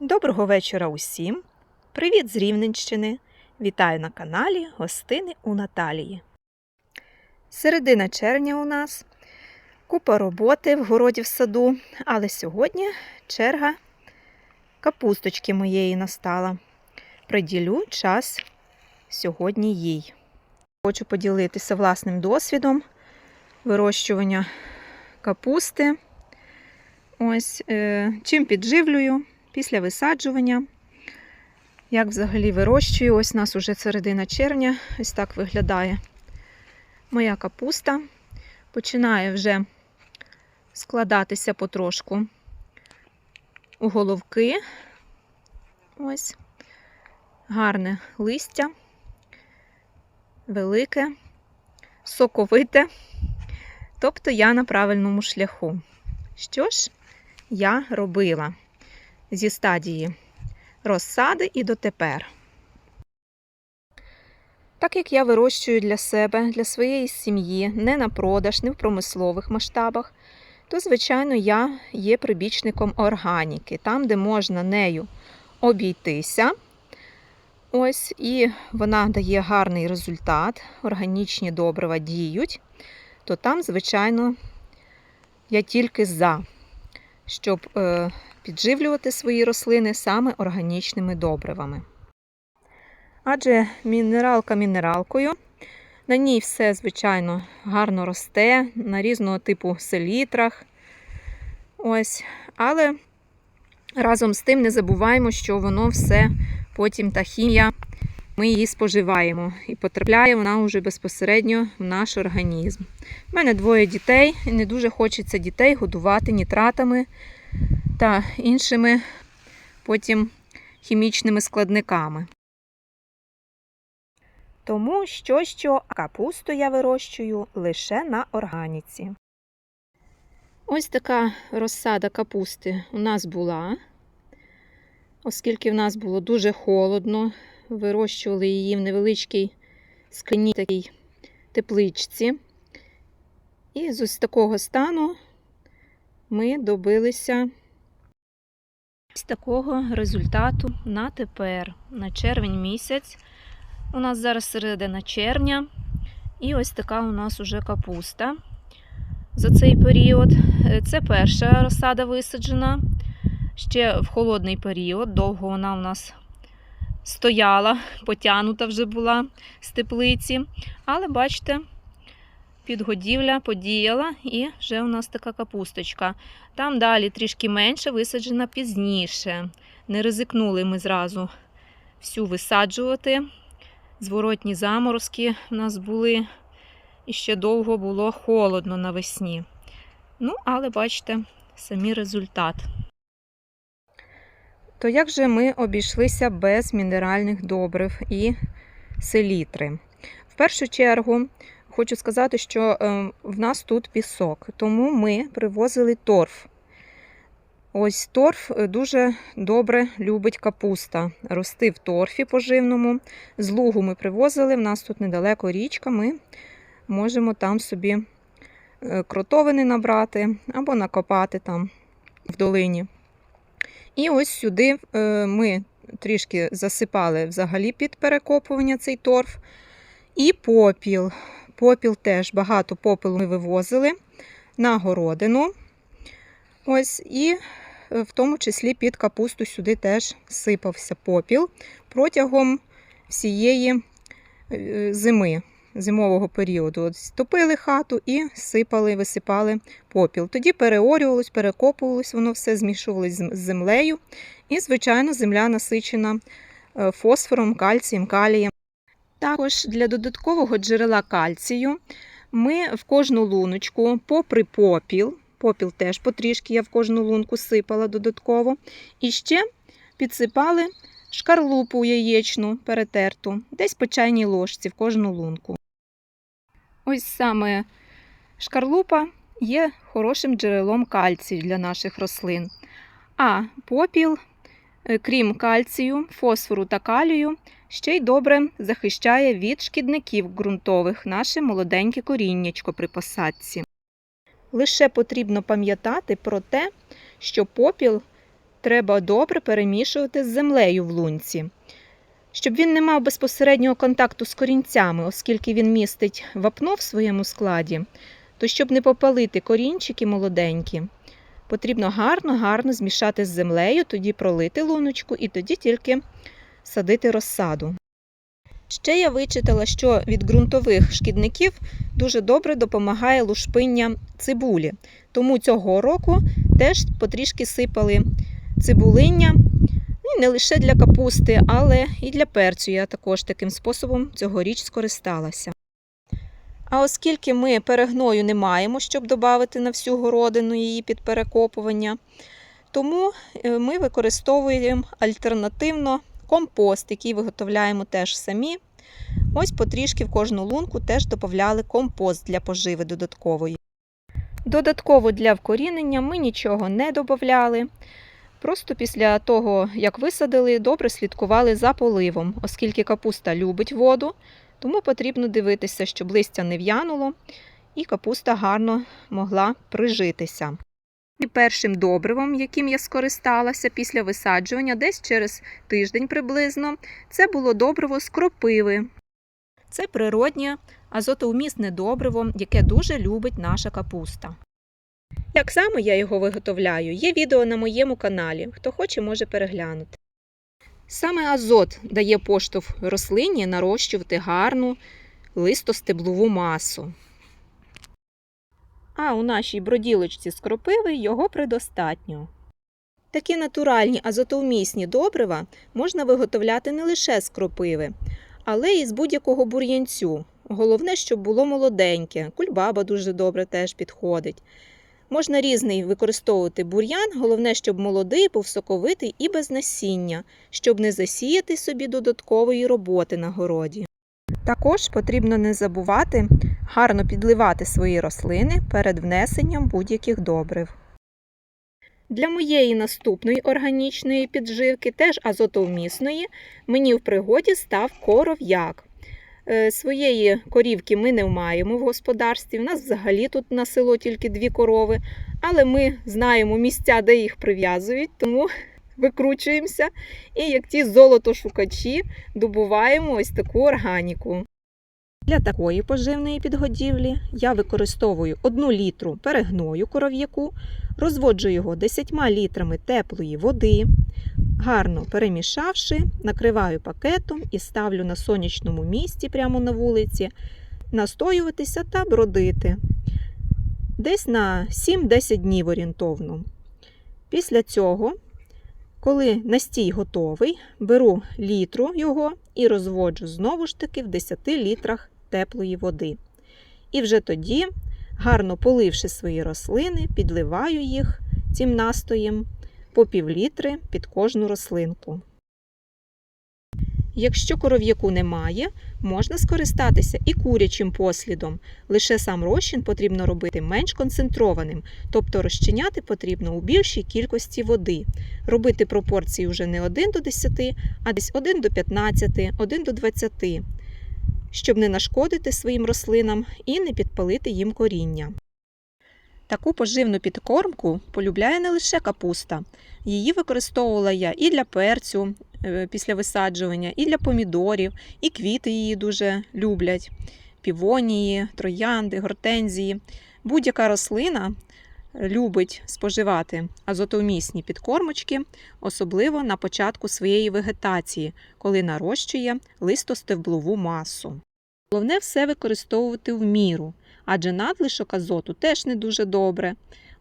Доброго вечора усім! Привіт з Рівненщини! Вітаю на каналі Гостини у Наталії. Середина червня у нас купа роботи в городі в саду, але сьогодні черга капусточки моєї настала. Приділю час сьогодні їй. Хочу поділитися власним досвідом вирощування капусти. Ось е, чим підживлюю після висаджування. Як взагалі вирощую, ось у нас уже середина червня, ось так виглядає моя капуста. Починає вже складатися потрошку у головки. Ось гарне листя, велике, соковите. Тобто я на правильному шляху. Що ж я робила? Зі стадії розсади і дотепер. Так як я вирощую для себе, для своєї сім'ї, не на продаж, не в промислових масштабах, то, звичайно, я є прибічником органіки, там, де можна нею обійтися. Ось, і вона дає гарний результат, органічні добрива діють, то там, звичайно, я тільки за, щоб е, підживлювати свої рослини саме органічними добривами. Адже мінералка мінералкою. На ній все, звичайно, гарно росте, на різного типу селітрах. Ось. Але разом з тим не забуваємо, що воно все потім та хімія, ми її споживаємо і потрапляє вона вже безпосередньо в наш організм. У мене двоє дітей, і не дуже хочеться дітей годувати нітратами та іншими потім хімічними складниками. Тому що що капусту я вирощую лише на органіці. Ось така розсада капусти у нас була, оскільки в нас було дуже холодно, вирощували її в невеличкій скляній такій тепличці. І з ось такого стану ми добилися ось такого результату на тепер, на червень місяць. У нас зараз середина червня, і ось така у нас уже капуста за цей період. Це перша розсада висаджена. Ще в холодний період, довго вона у нас стояла, потягнута вже була з теплиці. Але бачите, підгодівля подіяла, і вже у нас така капусточка. Там далі трішки менше, висаджена пізніше. Не ризикнули ми зразу всю висаджувати. Зворотні заморозки у нас були, і ще довго було холодно навесні. Ну, але бачите, самі результат. То як же ми обійшлися без мінеральних добрив і селітри? В першу чергу хочу сказати, що в нас тут пісок, тому ми привозили торф. Ось торф дуже добре любить капуста. Рости в торфі поживному. З лугу ми привозили, в нас тут недалеко річка, ми можемо там собі е, кротовини набрати або накопати там в долині. І ось сюди е, ми трішки засипали взагалі під перекопування цей торф. І попіл. Попіл теж багато попелу ми вивозили на городину. Ось, і в тому числі під капусту сюди теж сипався попіл протягом всієї е, зими, зимового періоду. От Топили хату і сипали, висипали попіл. Тоді переорювалось, перекопувалось, воно все змішувалось з землею. І, звичайно, земля насичена е, фосфором, кальцієм, калієм. Також для додаткового джерела кальцію ми в кожну луночку, попри попіл, попіл теж потрішки я в кожну лунку сипала додатково. І ще підсипали шкарлупу яєчну перетерту, десь по чайній ложці в кожну лунку. Ось саме шкарлупа є хорошим джерелом кальцію для наших рослин. А попіл, е, крім кальцію, фосфору та калію, ще й добре захищає від шкідників ґрунтових наше молоденьке коріннячко при посадці. Лише потрібно пам'ятати про те, що попіл треба добре перемішувати з землею в лунці. Щоб він не мав безпосереднього контакту з корінцями, оскільки він містить вапно в своєму складі, то щоб не попалити корінчики молоденькі, потрібно гарно-гарно змішати з землею, тоді пролити луночку і тоді тільки садити розсаду. Ще я вичитала, що від ґрунтових шкідників дуже добре допомагає лушпиння цибулі. Тому цього року теж потрішки сипали цибулиння. І не лише для капусти, але і для перцю я також таким способом цьогоріч скористалася. А оскільки ми перегною не маємо, щоб додати на всю городину її під перекопування, тому е, ми використовуємо альтернативно компост, який виготовляємо теж самі. Ось потрішки в кожну лунку теж додавали компост для поживи додаткової. Додатково для вкорінення ми нічого не додавали. Просто після того, як висадили, добре слідкували за поливом, оскільки капуста любить воду, тому потрібно дивитися, щоб листя не в'януло і капуста гарно могла прижитися. І першим добривом, яким я скористалася після висаджування, десь через тиждень приблизно, це було добриво з кропиви. Це природнє азотоумісне добриво, яке дуже любить наша капуста. Як саме я його виготовляю, є відео на моєму каналі. Хто хоче, може переглянути. Саме азот дає поштовх рослині нарощувати гарну листостеблову масу. А у нашій броділочці з кропиви його предостатньо. Такі натуральні азотовмісні добрива можна виготовляти не лише з кропиви, але й з будь-якого бур'янцю. Головне, щоб було молоденьке, кульбаба дуже добре теж підходить. Можна різний використовувати бур'ян, головне, щоб молодий, був соковитий і без насіння, щоб не засіяти собі додаткової роботи на городі. Також потрібно не забувати гарно підливати свої рослини перед внесенням будь-яких добрив. Для моєї наступної органічної підживки, теж азотовмісної, мені в пригоді став коров'як. Е, Своєї корівки ми не маємо в господарстві. У нас взагалі тут на село тільки дві корови, але ми знаємо місця, де їх прив'язують, тому викручуємося. І як ті золотошукачі добуваємо ось таку органіку. Для такої поживної підгодівлі я використовую 1 літру перегною коров'яку, розводжу його 10 літрами теплої води, гарно перемішавши, накриваю пакетом і ставлю на сонячному місці прямо на вулиці, настоюватися та бродити. Десь на 7-10 днів орієнтовно. Після цього, коли настій готовий, беру літру його і розводжу знову ж таки в 10 літрах теплої води. І вже тоді, гарно поливши свої рослини, підливаю їх цим настоєм по півлітри під кожну рослинку. Якщо коров'яку немає, можна скористатися і курячим послідом. Лише сам розчин потрібно робити менш концентрованим, тобто розчиняти потрібно у більшій кількості води. Робити пропорції вже не 1 до 10, а десь 1 до 15, 1 до 20, щоб не нашкодити своїм рослинам і не підпалити їм коріння. Таку поживну підкормку полюбляє не лише капуста. Її використовувала я і для перцю е, після висаджування, і для помідорів, і квіти її дуже люблять. Півонії, троянди, гортензії. Будь-яка рослина любить споживати азотомісні підкормочки, особливо на початку своєї вегетації, коли нарощує листостеблову масу. Головне все використовувати в міру адже надлишок азоту теж не дуже добре,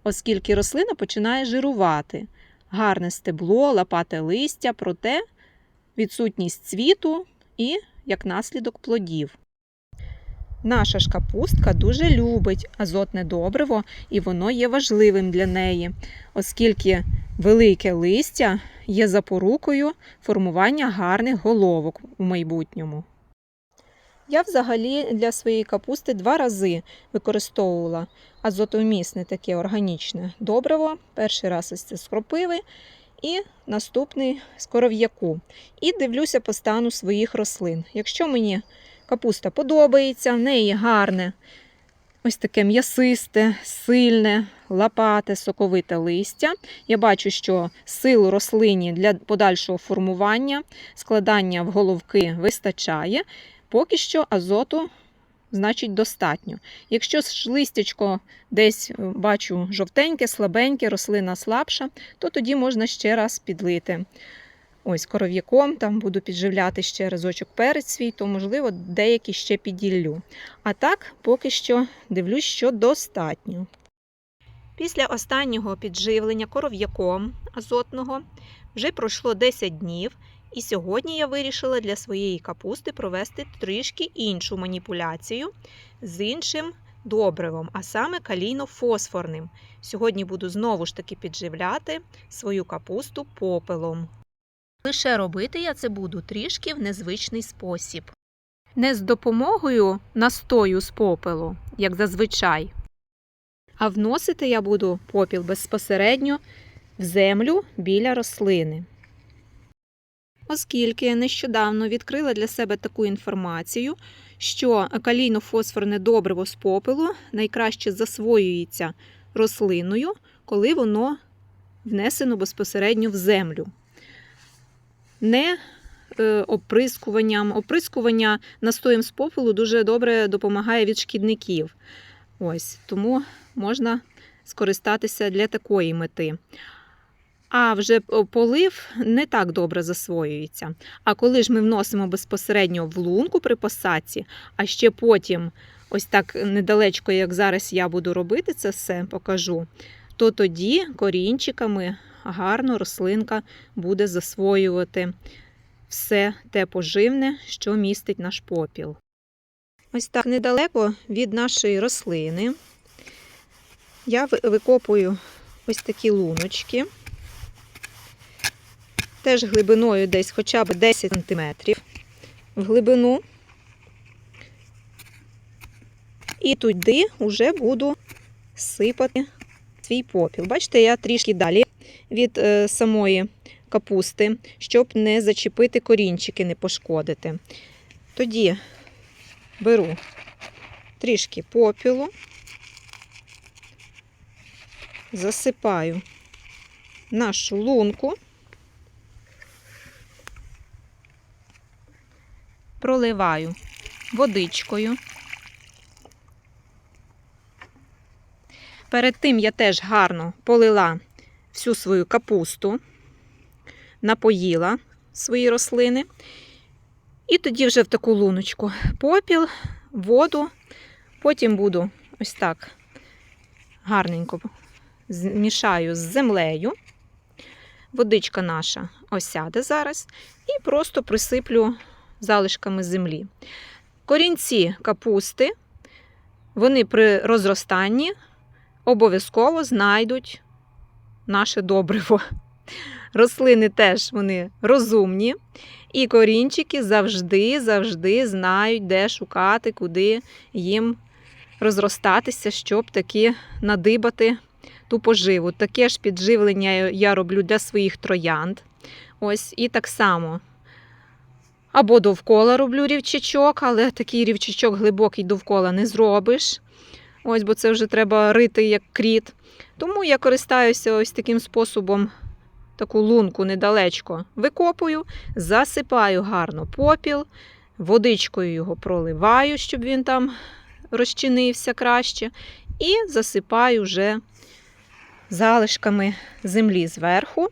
оскільки рослина починає жирувати, гарне стебло, лапате листя, проте відсутність цвіту і, як наслідок, плодів. Наша ж капустка дуже любить азотне добриво, і воно є важливим для неї, оскільки велике листя є запорукою формування гарних головок у майбутньому. Я взагалі для своєї капусти два рази використовувала азотомісне таке органічне добриво. Перший раз ось це з кропиви і наступний з коров'яку. І дивлюся по стану своїх рослин. Якщо мені капуста подобається, в неї гарне ось таке м'ясисте, сильне, лопате, соковите листя. Я бачу, що сил рослині для подальшого формування, складання в головки вистачає. Поки що азоту, значить, достатньо. Якщо ж листячко десь е, бачу жовтеньке, слабеньке, рослина слабша, то тоді можна ще раз підлити. Ось коров'яком там буду підживляти ще разочок перець свій, то, можливо, деякі ще піділлю. А так, поки що дивлюсь, що достатньо. Після останнього підживлення коров'яком азотного вже пройшло 10 днів, і сьогодні я вирішила для своєї капусти провести трішки іншу маніпуляцію з іншим добривом, а саме калійно-фосфорним. Сьогодні буду знову ж таки підживляти свою капусту попелом. Лише робити я це буду трішки в незвичний спосіб. Не з допомогою настою з попелу, як зазвичай, а вносити я буду попіл безпосередньо в землю біля рослини. Оскільки нещодавно відкрила для себе таку інформацію, що калійно-фосфорне добриво з попелу найкраще засвоюється рослиною, коли воно внесено безпосередньо в землю. Не е, оприскуванням. Оприскування настоєм з попелу дуже добре допомагає від шкідників. Ось, тому можна скористатися для такої мети. А вже полив не так добре засвоюється. А коли ж ми вносимо безпосередньо в лунку при посадці, а ще потім, ось так недалечко, як зараз я буду робити це все, покажу, то тоді корінчиками гарно рослинка буде засвоювати все те поживне, що містить наш попіл. Ось так недалеко від нашої рослини я викопую ось такі луночки, теж глибиною десь хоча б 10 см в глибину. І туди вже буду сипати свій попіл. Бачите, я трішки далі від е, самої капусти, щоб не зачепити корінчики, не пошкодити. Тоді беру трішки попілу, засипаю нашу лунку, проливаю водичкою. Перед тим я теж гарно полила всю свою капусту, напоїла свої рослини. І тоді вже в таку луночку попіл, воду. Потім буду ось так гарненько змішаю з землею. Водичка наша осяде зараз, і просто присиплю залишками землі. Корінці капусти, вони при розростанні обов'язково знайдуть наше добриво. Рослини теж вони розумні, і корінчики завжди, завжди знають, де шукати, куди їм розростатися, щоб таки надибати ту поживу. Таке ж підживлення я роблю для своїх троянд. Ось, і так само. Або довкола роблю рівчачок, але такий рівчачок глибокий довкола не зробиш. Ось, бо це вже треба рити як кріт. Тому я користаюся ось таким способом, таку лунку недалечко викопую, засипаю гарно попіл, водичкою його проливаю, щоб він там розчинився краще, і засипаю вже залишками землі зверху.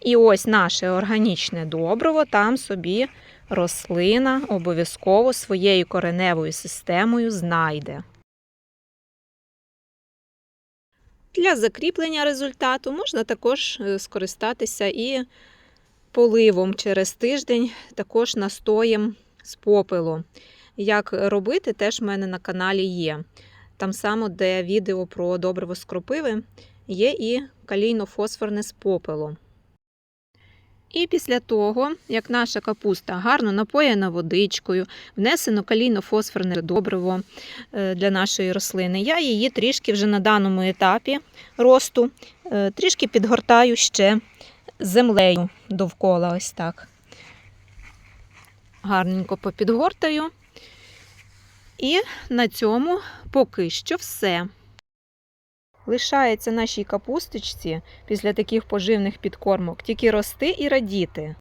І ось наше органічне добриво, там собі рослина обов'язково своєю кореневою системою знайде. Для закріплення результату можна також е, скористатися і поливом через тиждень, також настоєм з попелу. Як робити, теж в мене на каналі є. Там само, де відео про добриво з кропиви, є і калійно-фосфорне з попелу. І після того, як наша капуста гарно напоєна водичкою, внесено калійно-фосфорне добриво е, для нашої рослини, я її трішки вже на даному етапі росту е, трішки підгортаю ще землею довкола. Ось так. Гарненько попідгортаю. І на цьому поки що все. Лишається нашій капусточці після таких поживних підкормок тільки рости і радіти.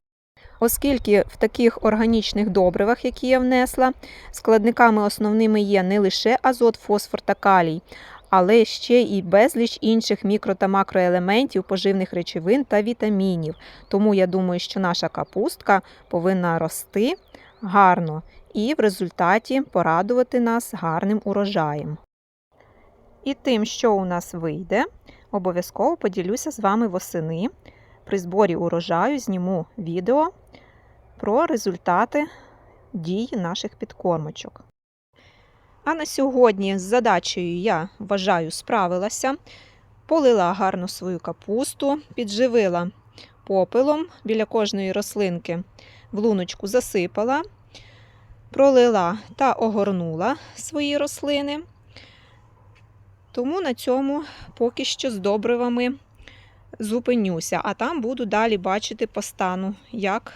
Оскільки в таких органічних добривах, які я внесла, складниками основними є не лише азот, фосфор та калій, але ще і безліч інших мікро та макроелементів, поживних речовин та вітамінів. Тому я думаю, що наша капустка повинна рости гарно і в результаті порадувати нас гарним урожаєм. І тим, що у нас вийде, обов'язково поділюся з вами восени. При зборі урожаю зніму відео про результати дій наших підкормочок. А на сьогодні з задачею я вважаю справилася. Полила гарно свою капусту, підживила попелом біля кожної рослинки в луночку засипала, пролила та огорнула свої рослини. Тому на цьому поки що з добривами зупинюся, а там буду далі бачити по стану, як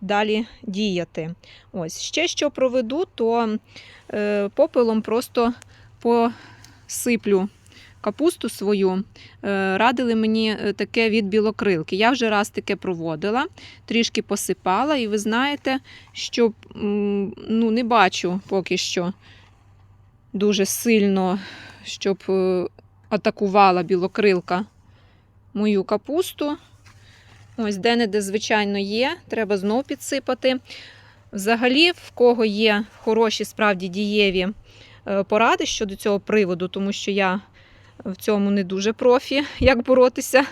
далі діяти. Ось ще що проведу, то е, попелом просто посиплю капусту свою. Е, радили мені е, таке від білокрилки. Я вже раз таке проводила, трішки посипала, і ви знаєте, що ну, не бачу поки що дуже сильно, щоб е, атакувала білокрилка мою капусту. Ось де-не-де, звичайно, є. Треба знов підсипати. Взагалі, в кого є хороші, справді дієві е, поради щодо цього приводу, тому що я в цьому не дуже профі, як боротися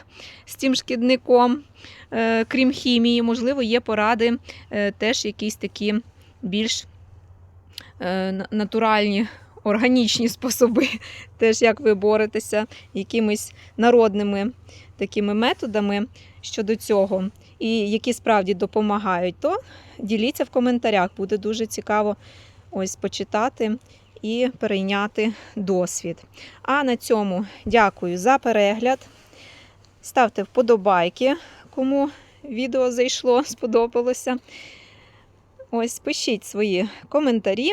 з тим шкідником, е, крім хімії, можливо, є поради теж якісь такі більш натуральні, органічні способи, теж як ви боретеся якимись народними такими методами щодо цього, і які справді допомагають, то діліться в коментарях. Буде дуже цікаво ось почитати і перейняти досвід. А на цьому дякую за перегляд. Ставте вподобайки, кому відео зайшло, сподобалося. Ось пишіть свої коментарі